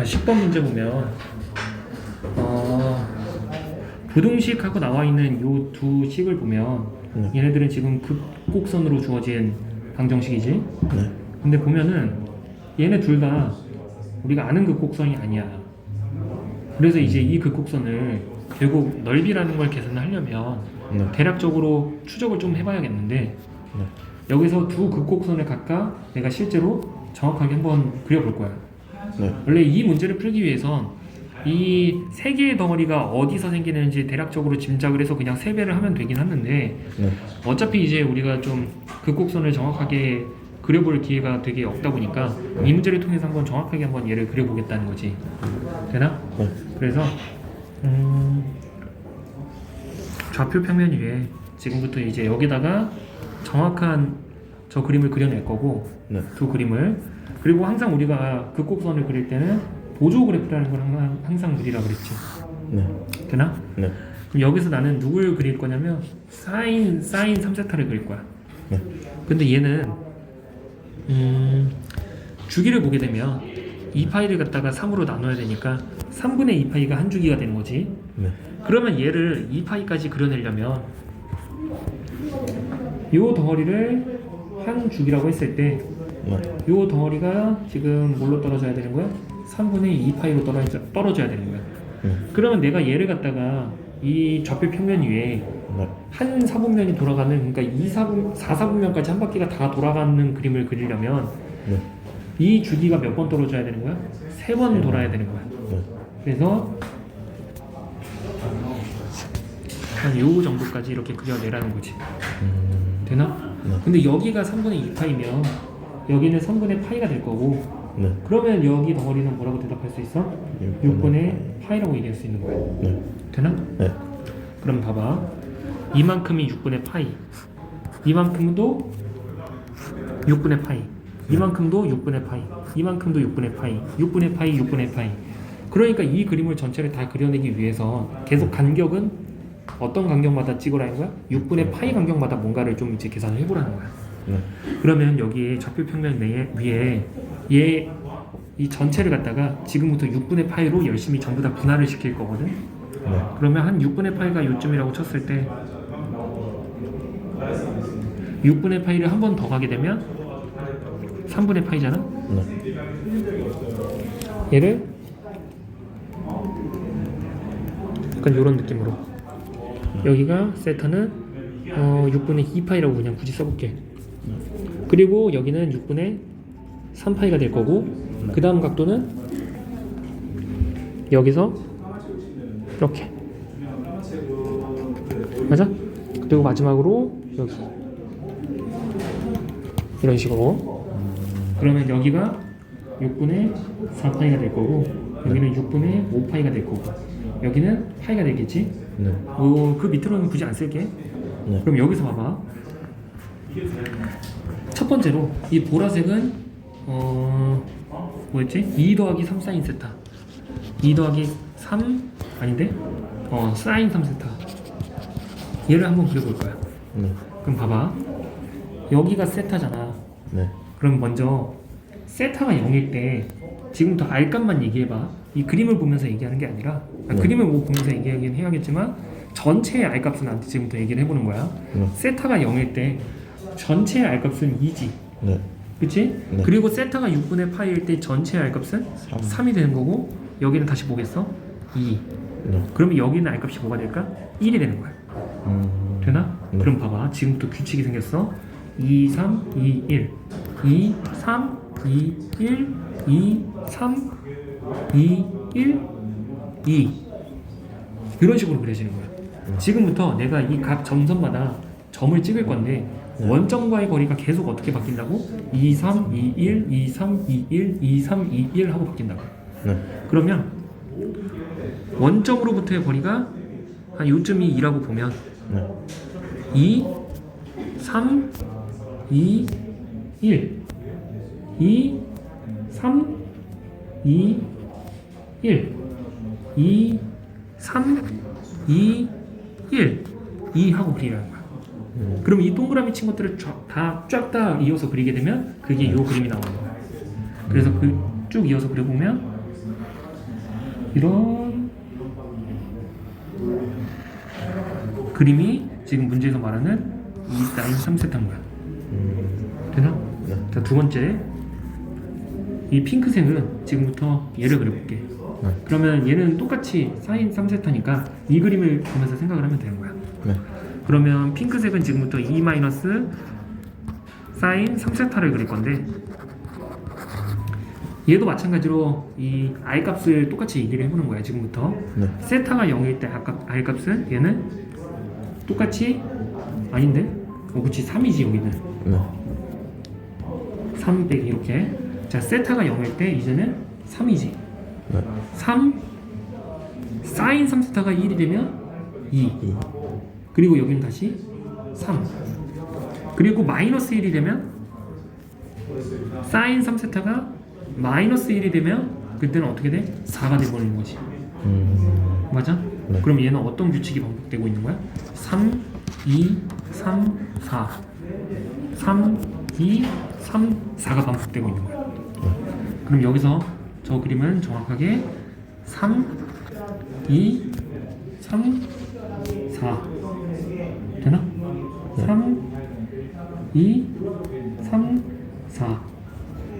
자, 10번 문제 보면 어, 부등식하고 나와 있는 요 두 식을 보면 네. 얘네들은 지금 극곡선으로 주어진 방정식이지. 네. 근데 보면은 얘네 둘 다 우리가 아는 극곡선이 아니야. 그래서 이제 이 극곡선을 결국 넓이라는 걸 계산하려면 네. 대략적으로 추적을 좀 해봐야겠는데 네. 여기서 두 극곡선을 각각 내가 실제로 정확하게 한번 그려볼 거야. 네. 원래 이 문제를 풀기 위해선 이 세 개의 덩어리가 어디서 생기는지 대략적으로 짐작을 해서 그냥 세배를 하면 되긴 하는데 네. 어차피 이제 우리가 좀 극곡선을 정확하게 그려볼 기회가 되게 없다 보니까 이 문제를 통해서 한번 정확하게 한번 얘를 그려보겠다는 거지. 되나? 네. 그래서 음, 좌표 평면 위에 지금부터 이제 여기다가 정확한 저 그림을 그려낼 거고 네. 두 그림을 그리고 항상 우리가 극곡선을 그릴 때는 보조 그래프라는 걸 항상, 항상 그리라 그랬지. 네. 되나? 네. 그럼 여기서 나는 누굴 그릴 거냐면 사인 사인 3세타를 그릴 거야. 네. 근데 얘는 음, 주기를 보게 되면 2파이를 갖다가 3으로 나눠야 되니까 3분의 2파이가 한 주기가 되는 거지. 네. 그러면 얘를 2파이까지 그려내려면 요 덩어리를 한 주기라고 했을 때 네. 요 덩어리가 지금 뭘로 떨어져야 되는 거야? 3분의 2 파이로 떨어져, 떨어져야 되는 거야. 네. 그러면 내가 얘를 갖다가 이 좌표 평면 위에 네. 한 사분면이 돌아가는 그러니까 2 사분 4 사분면까지 한 바퀴가 다 돌아가는 그림을 그리려면 네. 이 주기가 몇 번 떨어져야 되는 거야? 세 번 돌아야 되는 거야. 네. 그래서 한 요 정도까지 이렇게 그려내라는 거지. 음. 되나? 네. 근데 여기가 3분의 2파이면 여기는 3분의 파이가 될 거고 네. 그러면 여기 덩어리는 뭐라고 대답할 수 있어? 6분의 파이라고 얘기할 수 있는 거야. 네. 되나? 네. 그럼 봐봐. 이만큼이 6분의 파이. 이만큼도 6분의 파이. 이만큼도 6분의 파이. 이만큼도 6분의 파이. 6분의 파이, 6분의 파이. 그러니까 이 그림을 전체를 다 그려내기 위해서 계속 간격은 어떤 간격마다 찍으라는 거야? 6분의 파이 간격마다 뭔가를 좀 이제 계산을 해보라는 거야. 네. 그러면 여기에 좌표 평면 내에 위에 얘 이 전체를 갖다가 지금부터 6분의 파이로 열심히 전부 다 분할을 시킬 거거든. 네. 그러면 한 6분의 파이가 요쯤이라고 쳤을 때 6분의 파이를 한 번 더 가게 되면 3분의 파이잖아. 네. 얘를 약간 이런 느낌으로 여기가 세타는 어, 6분의 2파이라고 그냥 굳이 써볼게. 그리고 여기는 6분의 3파이가 될 거고 그 다음 각도는 여기서 이렇게 맞아? 그리고 마지막으로 여기 이런 식으로 그러면 여기가 6분의 4파이가 될 거고 여기는 6분의 5파이가 될 거고 여기는 파이가 되겠지? 네. 어, 그 밑으로는 굳이 안 쓸게 네. 그럼 여기서 봐봐 첫 번째로 이 보라색은 어 뭐였지? 2 더하기 3 사인 세타 2 더하기 3 아닌데? 어 사인 3 세타 얘를 한번 그려볼 거야 네. 그럼 봐봐 여기가 세타잖아 네. 그럼 먼저 세타가 0일 때 지금부터 R값만 얘기해봐 이 그림을 보면서 얘기하는 게 아니라 아, 네. 그림을 뭐 보면서 얘기하긴 해야겠지만 전체의 R값은 나한테 지금부터 얘기를 해보는 거야 네. 세타가 0일 때 전체의 R값은 2지 네. 그치? 네. 그리고 세타가 6분의 파이일 때 전체의 R값은 3. 3이 되는 거고 여기는 다시 보겠어? 2 네. 그러면 여기는 R값이 뭐가 될까? 1이 되는 거야 음. 되나? 네. 그럼 봐봐 지금부터 규칙이 생겼어 2, 3, 2, 1 2, 3, 2, 1 2, 3, 2, 1 2 이런 식으로 그려지는 거야 지금부터 내가 이 각 점선마다 점을 찍을 건데 네. 원점과의 거리가 계속 어떻게 바뀐다고? 2, 3, 2, 1, 2, 3, 2, 1, 2, 3, 2, 1 하고 바뀐다고 네. 그러면 원점으로부터의 거리가 한 요쯤이 2라고 보면 네. 2, 3, 2, 1 2, 3, 2, 1 2, 3, 2, 1 2 하고 거야 음. 그럼 이 동그라미 친 것들을 다쫙다 이어서 그리게 되면 그게 요 그림이 나오는 거야 그래서 그 쭉 이어서 그려보면 이런 그림이 지금 문제에서 말하는 이 3세타인 거야. 음, 되나? 네. 자, 두 번째. 이 핑크색은 지금부터 얘를 그려볼게. 네. 그러면 얘는 똑같이 사인 3세타니까 이 그림을 보면서 생각을 하면 되는 거야. 네. 그러면 핑크색은 지금부터 2 마이너스 사인 3세타를 그릴 건데 얘도 마찬가지로 이 r 값을 똑같이 얘기를 해보는 거야 지금부터 네. 세타가 0일 때 값, r 값은 얘는 똑같이 아닌데 어 그치 3이지 여기는 네. 3 빼기 이렇게 자 세타가 0일 때 이제는 3이지 네. 3 사인 3세타가 1이 되면 2 2. 그리고 여기는 다시 3 그리고 마이너스 1이 되면 사인 3세타가 마이너스 1이 되면 그때는 어떻게 돼? 4가 돼버리는 거지 음, 맞아? 네. 그럼 얘는 어떤 규칙이 반복되고 있는 거야? 3, 2, 3, 4 3, 2, 3, 4가 반복되고 있는 거야 그럼 여기서 저 그림은 정확하게 3, 2, 3, 4 되나? 3, 2, 3, 4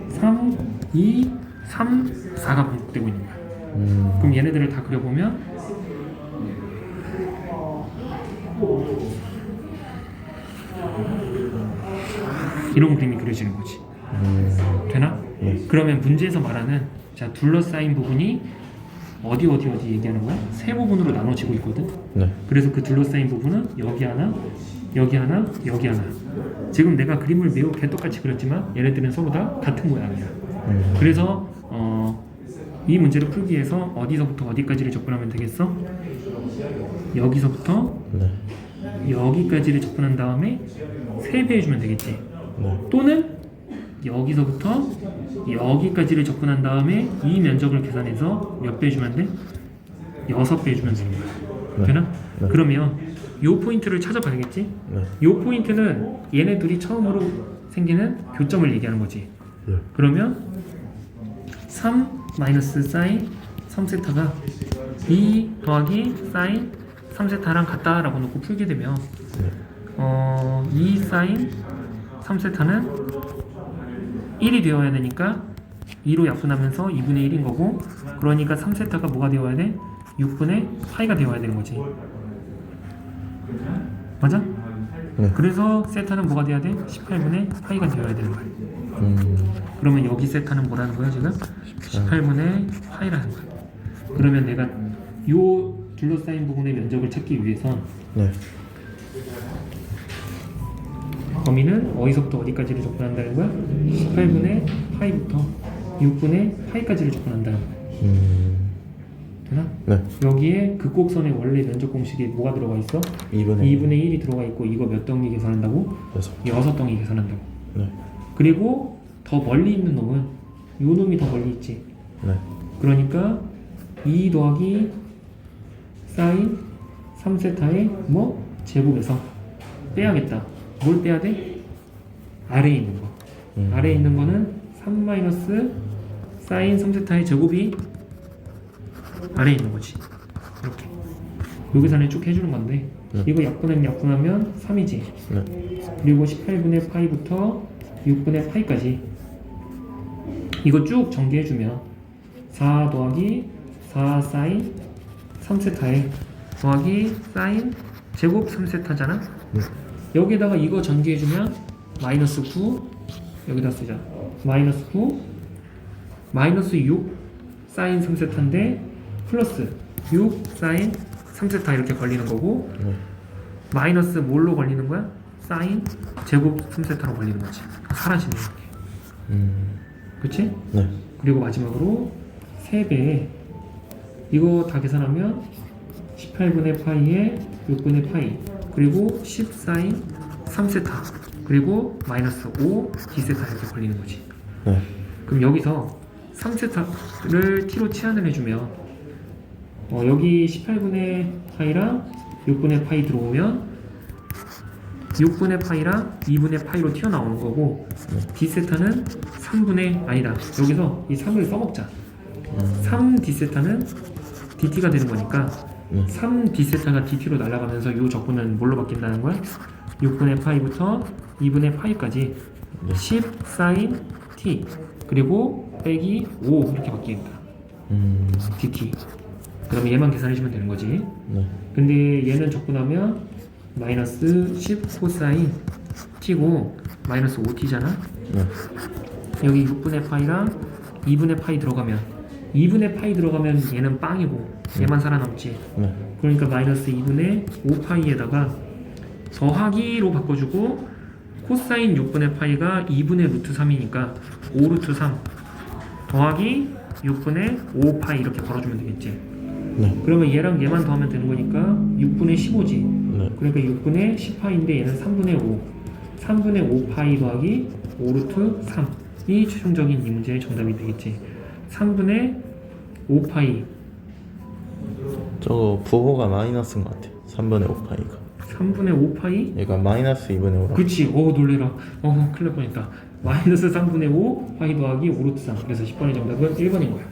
3, 2, 3, 4가 반복되고 있는 거야 음, 그럼 얘네들을 다 그려보면 이런 그림이 그려지는 거지 음, 되나? 네. 그러면 문제에서 말하는 자 둘러싸인 부분이 어디 어디 어디 얘기하는 거야? 세 부분으로 나눠지고 있거든 네. 그래서 그 둘러싸인 부분은 여기 하나, 여기 하나, 여기 하나. 지금 내가 그림을 매우 개떡같이 그렸지만 얘네들은 서로 다 같은 모양이야. 음, 그래서 어, 이 문제를 풀기 위해서 어디서부터 어디까지를 접근하면 되겠어? 여기서부터 네. 여기까지를 접근한 다음에 세배해주면 되겠지. 네. 또는 여기서부터 여기까지를 접근한 다음에 이 면적을 계산해서 몇배 해주면 돼? 여섯 배 해주면 되는 거야. 네. 되나? 네. 그러면 요 포인트를 찾아봐야겠지? 네. 요 포인트는 얘네 둘이 처음으로 생기는 교점을 얘기하는 거지. 네. 그러면 3 마이너스 사인 3세타가 2 더하기 사인 3세타랑 같다라고 놓고 풀게 되면 네. 어, 2 사인 3세타는 1이 되어야 되니까 2로 약분하면서 2분의 1인 거고 그러니까 3세타가 뭐가 되어야 돼? 6분의 파이가 되어야 되는 거지 맞아? 네. 그래서 세타는 뭐가 돼야 돼? 18분의 파이가 되어야 되는 거야 음, 그러면 여기 세타는 뭐라는 거야 지금? 18분의 파이라는 거야 그러면 내가 요 둘러싸인 부분의 면적을 찾기 위해선 네. 범위는 어디서부터 어디까지를 접근한다는 거야? 18분의 파이부터 6분의 파이까지를 접근한다는 거야. 음, 되나? 네. 여기에 극곡선의 원래 면적 공식에 뭐가 들어가 있어? 2분의 2분의 1이 들어가 있고 이거 몇 덩이 계산한다고? 6. 6덩이 계산한다고. 네. 그리고 더 멀리 있는 놈은 요 놈이 더 멀리 있지. 네. 그러니까 2 더하기 사인 3세타의 뭐? 제곱에서 빼야겠다. 뭘 빼야 돼? 아래에 있는 거. 음. 아래에 있는 거는 3 마이너스 사인 3세타의 제곱이 아래에 있는 거지. 이렇게. 요 계산을 쭉 해주는 건데 네. 이거 약분하면 약분하면 3이지. 네. 그리고 18분의 파이부터 6분의 파이까지 이거 쭉 전개해주면 4 더하기 4 사인 3세타에 더하기 사인 제곱 3세타잖아 네. 여기다가 이거 전개해주면 마이너스 9 여기다 쓰자 마이너스 9 마이너스 6 사인 3세타인데 플러스 6 사인 3세타 이렇게 걸리는 거고 네. 마이너스 뭘로 걸리는 거야? 사인 제곱 3세타로 걸리는 거지 사라지네 이렇게 음, 그치? 네. 그리고 마지막으로 3배 이거 다 계산하면 18분의 파이에 6분의 파이 그리고 10 사인 3세타 그리고 마이너스 5 D세타 이렇게 걸리는 거지. 네. 그럼 여기서 3세타를 t로 치환을 해주면 어, 여기 18분의 파이랑 6분의 파이 들어오면 6분의 파이랑 2분의 파이로 튀어나오는 거고 d세타는 3분의 아니다. 여기서 이 3을 써먹자. 3 d세타는 dt가 되는 거니까 네. 3d세타가 dt로 날아가면서 이 적분은 뭘로 바뀐다는 거야? 6분의 파이부터 2분의 파이까지 네. 10 사인 t 그리고 빼기 5 이렇게 바뀌겠다 음, dt 그러면 얘만 계산해주면 되는 거지 네. 근데 얘는 적분하면 마이너스 10 코사인 t고 마이너스 5t잖아 네. 여기 6분의 파이랑 2분의 파이 들어가면 2분의 파이 들어가면 얘는 빵이고 얘만 살아남지. 네. 그러니까 마이너스 2분의 5파이에다가 더하기로 바꿔주고 코사인 6분의 파이가 2분의 루트 3이니까 5 루트 3 더하기 6분의 5파이 이렇게 걸어주면 되겠지. 네. 그러면 얘랑 얘만 더하면 되는 거니까 6분의 15지. 네. 그러니까 6분의 10파인데 얘는 3분의 5 3분의 5파이 더하기 5 루트 3이 최종적인 이 문제의 정답이 되겠지 3분의 5파이. 저거 부호가 마이너스인 것 같아요. 3분의 5파이가. 3분의 5파이? 얘가 마이너스 2분의 5라. 그치. 어 놀래라. 어 큰일 날 뻔했다. 마이너스 3분의 5 파이 더하기 5 루트 3 그래서 10번의 정답은 1번인 거야